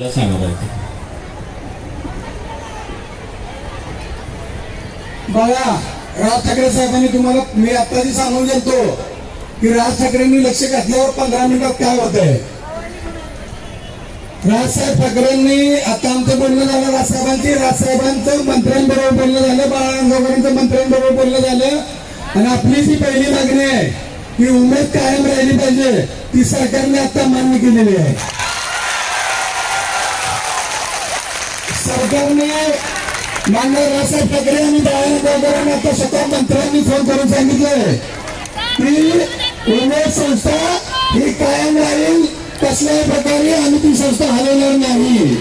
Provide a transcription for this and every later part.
मला सांगा बरं बघा राज ठाकरे साहेबांनी तुम्हाला मी आत्ताची सांगून गेलतो की राज ठाकरेंनी लक्ष घातल्यावर पंधरा मिनिटात काय होत आहे राजसाहेब ठाकरेंनी आता आमचं बोलणं झालं राजसाहेबांची. राजसाहेबांचं मंत्र्यांबरोबर बोलणं झालं बाळासाहेबांचं मंत्र्यांबरोबर बोलणं झालं. आणि आपली जी पहिली मागणी आहे ही उमेद कायम राहिली पाहिजे ती सरकारने आता मान्य केलेली आहे. सरकारने मान्य राजसाहेब ठाकरे आणि बाळासाहेबांना आता स्वतः मंत्र्यांनी फोन करून सांगितलंय की उमेद संस्था ही कायम राहील कसल्याही प्रकारे आम्ही ती संस्था हलवणार नाही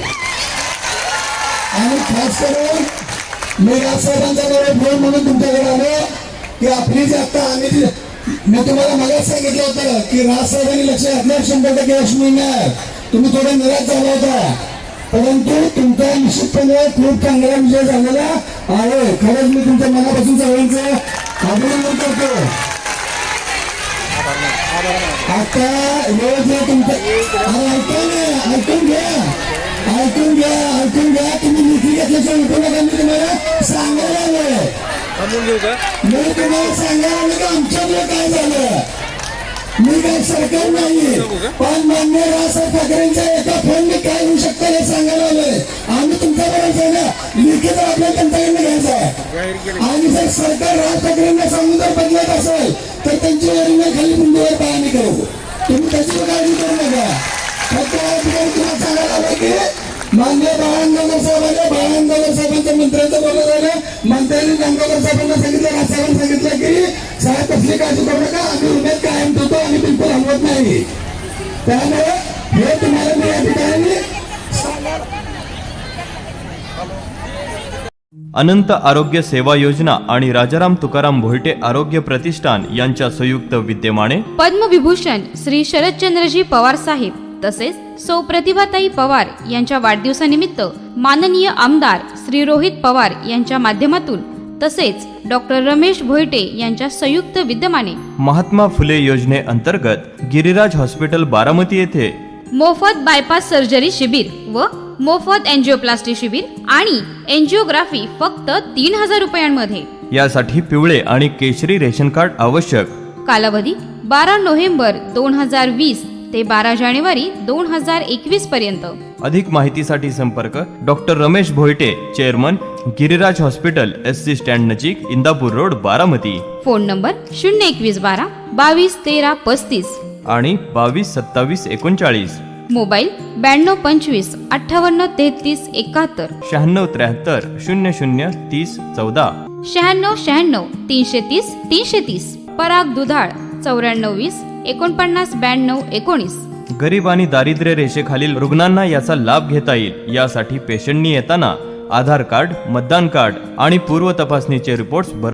आणि खास करून मी राजसाहेबांचा बरोबर फोन म्हणून तुमच्याकडे आलो की आपली जी आता आम्ही मी तुम्हाला मगाच सांगितलं होतं की राजसाहेबांनी लक्ष घातल्यावर शंभर टक्के यश मिळणार. तुम्ही थोडे निराश झाला होता. परंतु तुमचा निश्चितपणे खूप चांगला विजय झालेला आहे. खरंच मी तुमच्या मनापासून सगळ्यांचं अभिनंदन करतो. आता हे जे तुमचं अरे ऐका ना ऐकून घ्या ऐकून घ्या ऐकून घ्या. तुम्ही निधी घेतल्याशिवाय उठू नका मी तुम्हाला सांगायला आलोय मी तुम्हाला सांगायला आलो की आमच्यामुळे काय झालं? मी काय सरकार नाही पण मान्य राजसाहेब ठाकरेंच्या आम्ही ना लिखित आपल्या त्यांच्याकडनं घ्यायचा आहे. आणि जर सरकार राज ठाकरेंना सांगून जर बदलत असेल तर त्यांची वरील खाली मुंडीवर पाहणी करू. तुम्ही त्याची काळजी करू नका. फक्त तुम्हाला सांगायला आलं की मान्य बाळांगणकर साहेबांना बाळांगणकर साहेबांच्या मंत्र्यांचं बोलणं झालं. मंत्र्यांनी गंगाधर साहेबांना सांगितलं राजसाहेबांना सांगितलं की साहेब कसली काळजी करू नका. आम्ही उमेद कायम ठेवतो आणि बिलकुल हलवत नाही. त्यामुळे हे तुम्हाला मी या ठिकाणी अनंत आरोग्य सेवा योजना आणि राजाराम तुकाराम भोयटे आरोग्य प्रतिष्ठान यांच्या संयुक्त विद्यमाने पद्मविभूषण श्री शरदचंद्रजी पवार साहेब तसेच सौ प्रतिभाताई पवार यांच्या वाढदिवसानिमित्त माननीय आमदार श्री रोहित पवार यांच्या माध्यमातून तसेच डॉक्टर रमेश भोयटे यांच्या संयुक्त विद्यमाने महात्मा फुले योजनेअंतर्गत गिरिराज हॉस्पिटल बारामती येथे मोफत बायपास सर्जरी शिबिर व मोफत एन्जिओप्लास्टी शिबिर आणि एन्जिओग्राफी फक्त तीन हजार रुपयांमध्ये. यासाठी पिवळे आणि केशरी रेशन कार्ड आवश्यक. कालावधी बारा नोव्हेंबर दोन हजार वीस ते बारा जानेवारी दोन हजार एकवीस पर्यंत. अधिक माहितीसाठी संपर्क doctor Ramesh Bhoyate chairman Giriraj hospital S C stand नजीक Indapur road Baramati. Phone number शून्य एकवीस बारा बावीस तेरा पस्तीस. आणि बावीस सत्तावीस एकोणचाळीस. मोबाईल ब्याण्णव पंचवीस अठ्ठावन्न तेहतीस एकाहत्तर. शहाण्णव त्र्याहत्तर शून्य शून्य तीस चौदा. शहाण्णव शहाण्णव तीनशे तीस तीनशे तीस. पराग दुधाळ चौऱ्याण्णव वीस एकोणपन्नास ब्याण्णव एकोणीस. गरीब आणि दारिद्र्य रेषेखालील रुग्णांना याचा लाभ घेता येईल. यासाठी पेशंटनी येताना आधार कार्ड मतदान कार्ड आणि पूर्व तपासणीचे रिपोर्ट्स भर